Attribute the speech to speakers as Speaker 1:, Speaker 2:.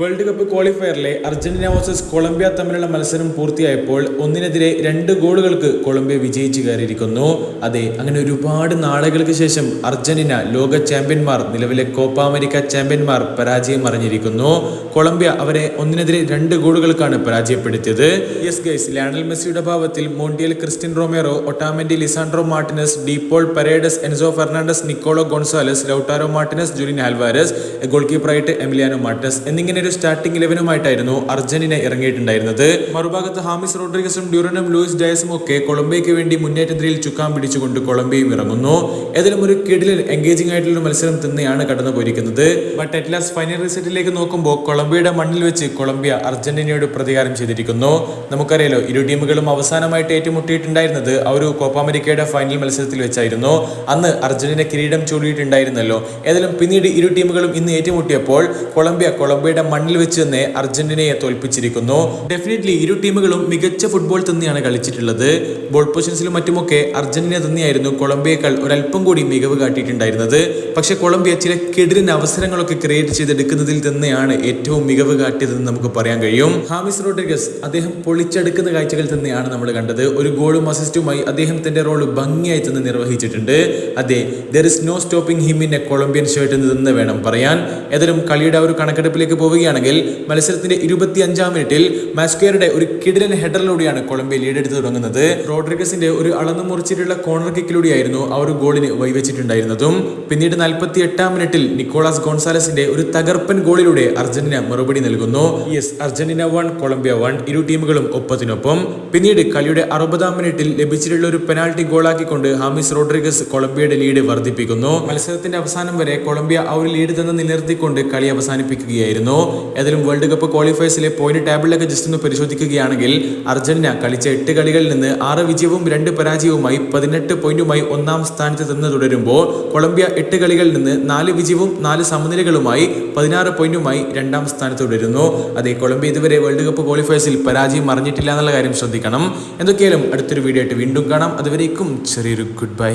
Speaker 1: World cup ക്വാളിഫയറിലെ Argentina versus Colombia തമ്മിലുള്ള മത്സരം പൂർത്തിയായപ്പോൾ ഒന്നിനെതിരെ രണ്ട് ഗോളുകൾക്ക് കൊളംബിയ വിജയിച്ചു കയറിയിരിക്കുന്നു. അതെ അങ്ങനെ ഒരുപാട് നാളുകൾക്ക് ശേഷം അർജന്റീന ലോക ചാമ്പ്യന്മാർ നിലവിലെ കോപ്പ അമേരിക്ക ചാമ്പ്യന്മാർ പരാജയം അറിഞ്ഞിരിക്കുന്നു. കൊളംബിയ അവരെ ഒന്നിനെതിരെ രണ്ട് ഗോളുകൾക്കാണ് പരാജയപ്പെടുത്തിയത്. യെസ് ഗൈസ് ലയണൽ മെസ്സിയുടെ ഭാവത്തിൽ Montiel Cristian Romero Otamendi Lisandro Martinez De Paul Paredes Enzo Fernandez Nicolas Gonzalez Lautaro Martinez Julian Alvarez goal കീപ്പറായിട്ട് Emiliano Martinez എന്നിങ്ങനെ ഒരു സ്റ്റാർട്ടിംഗ് ഇലവനുമായിട്ടായിരുന്നു അർജന്റീന ഇറങ്ങിയിട്ടുണ്ടായിരുന്നത്. മറുഭാഗത്ത് ഹാമിസ് റോഡ്രിഗസും ഡ്യൂറനും ലൂയിസ് ഡയസും ഒക്കെ കൊളംബിയയ്ക്ക് വേണ്ടി മുന്നേറ്റത്തിൽ ചുക്കാൻ പിടിച്ചുകൊണ്ട് കൊളംബിയയും ഇറങ്ങുന്നു. ഏതായാലും ഒരു കിടിലിൽ എൻഗേജിംഗ് ആയിട്ടുള്ള മത്സരം തന്നെയാണ് കടന്നു പോയിരിക്കുന്നത് ബട്ട് അറ്റ്ലാസ്റ്റ് ഫൈനൽ റിസൾട്ടിലേക്ക് നോക്കുമ്പോൾ കൊളംബിയയുടെ മണ്ണിൽ വെച്ച് കൊളംബിയ അർജന്റീനയോട് പ്രതികാരം ചെയ്തിരിക്കുന്നു. നമുക്കറിയാലോ ഇരു ടീമുകളും അവസാനമായിട്ട് ഏറ്റുമുട്ടിയിട്ടുണ്ടായിരുന്നത് ആ ഒരു കോപ്പ അമേരിക്കയുടെ ഫൈനൽ മത്സരത്തിൽ വെച്ചായിരുന്നു. അന്ന് അർജന്റീന കിരീടം ചൂടിയിട്ടുണ്ടായിരുന്നല്ലോ ഏതായാലും പിന്നീട് ഇരു ടീമുകളും ഇന്ന് ഏറ്റുമുട്ടിയപ്പോൾ കൊളംബിയ കൊളംബിയയുടെ മണ്ണിൽ വെച്ച് തന്നെ അർജന്റീനയെ തോൽപ്പിച്ചിരിക്കുന്നു. ഡെഫിനറ്റ്ലി ഇരു ടീമുകളും മികച്ച ഫുട്ബോൾ തന്നെയാണ് കളിച്ചിട്ടുള്ളത്. ബോൾ പൊസിഷൻസിലും മറ്റുമൊക്കെ അർജന്റീന തന്നെയായിരുന്നു കൊളംബിയേക്കാൾ ഒരല്പം കൂടി മികവ് കാട്ടിയിട്ടുണ്ടായിരുന്നത്. പക്ഷേ കൊളംബിയ ചില കെടിലിന് അവസരങ്ങളൊക്കെ ക്രിയേറ്റ് ചെയ്തെടുക്കുന്നതിൽ തന്നെയാണ് ഏറ്റവും മികവ് കാട്ടിയതെന്ന് നമുക്ക് പറയാൻ കഴിയും. ഹാമിസ് റോഡ്രിഗസ് അദ്ദേഹം പൊളിച്ചെടുക്കുന്ന കാഴ്ചകൾ തന്നെയാണ് നമ്മൾ കണ്ടത്. ഒരു ഗോളും അസിസ്റ്റുമായി അദ്ദേഹം തന്റെ റോൾ ഭംഗിയായി തന്നെ നിർവഹിച്ചിട്ടുണ്ട്. അതെ there is no stopping him in a Colombian shirt എന്ന് വേണം പറയാൻ. ഏതായാലും കളിയുടെ ആ ഒരു കണക്കെടുപ്പിലേക്ക് പോവുകയാണെങ്കിൽ മത്സരത്തിന്റെ ഇരുപത്തി അഞ്ചാം മിനിറ്റിൽ മാസ്കേറുടെ ഒരു കിടിലൻ ഹെഡറിലൂടെയാണ് കൊളംബിയ ലീഡെടുത്ത് തുടങ്ങുന്നത്. റോഡ്രിഗസിന്റെ ഒരു അളന്നു മുറിച്ചിട്ടുള്ള കോർണർ കിക്കിലൂടെയായിരുന്നു അവർ ഗോളിന് വൈവച്ചിട്ടുണ്ടായിരുന്നതും പിന്നീട് നാൽപ്പത്തി എട്ടാം മിനിറ്റിൽ നിക്കോളാസ് ഗോൺസാലസിന്റെ ഒരു തകർപ്പൻ ഗോളിലൂടെ അർജന്റീന മറുപടി നൽകുന്നു. Yes Argentina one Colombia one ഇരു ടീമുകളും ഒപ്പത്തിനൊപ്പം. പിന്നീട് കളിയുടെ അറുപതാം മിനിറ്റിൽ ലഭിച്ചിട്ടുള്ള ഒരു പെനാൾട്ടി ഗോളാക്കിക്കൊണ്ട് ഹാമിസ് റോഡ്രിഗസ് കൊളംബിയയുടെ ലീഡ് വർദ്ധിപ്പിക്കുന്നു. മത്സരത്തിന്റെ അവസാനം വരെ കൊളംബിയ ആ ഒരു ലീഡ് തന്നെ നിലനിർത്തിക്കൊണ്ട് കളി അവസാനിപ്പിക്കുകയായിരുന്നു. ഏതായാലും വേൾഡ് കപ്പ് ക്വാളിഫയേഴ്സിലെ പോയിന്റ് ടേബിളിലൊക്കെ ജസ്റ്റ് ഒന്ന് പരിശോധിക്കുകയാണെങ്കിൽ അർജന്റീന കളിച്ച എട്ട് കളികളിൽ നിന്ന് ആറ് വിജയവും രണ്ട് പരാജയവുമായി പതിനെട്ട് പോയിന്റുമായി ഒന്നാം സ്ഥാനത്ത് നിന്ന് തുടരുമ്പോൾ കൊളംബിയ എട്ട് കളികളിൽ നിന്ന് നാല് വിജയവും നാല് സമനിലകളുമായി പതിനാറ് പോയിന്റുമായി രണ്ടാം സ്ഥാനത്ത് തുടരുന്നു. അതേ കൊളംബിയ ഇതുവരെ വേൾഡ് കപ്പ് ക്വാളിഫയേഴ്സിൽ പരാജയം അറിഞ്ഞിട്ടില്ല എന്നുള്ള കാര്യം ശ്രദ്ധിക്കണം. എന്തൊക്കെയാലും അടുത്തൊരു വീഡിയോ ആയിട്ട് വീണ്ടും കാണാം. അതുവരേക്കും ചെറിയൊരു ഗുഡ് ബൈ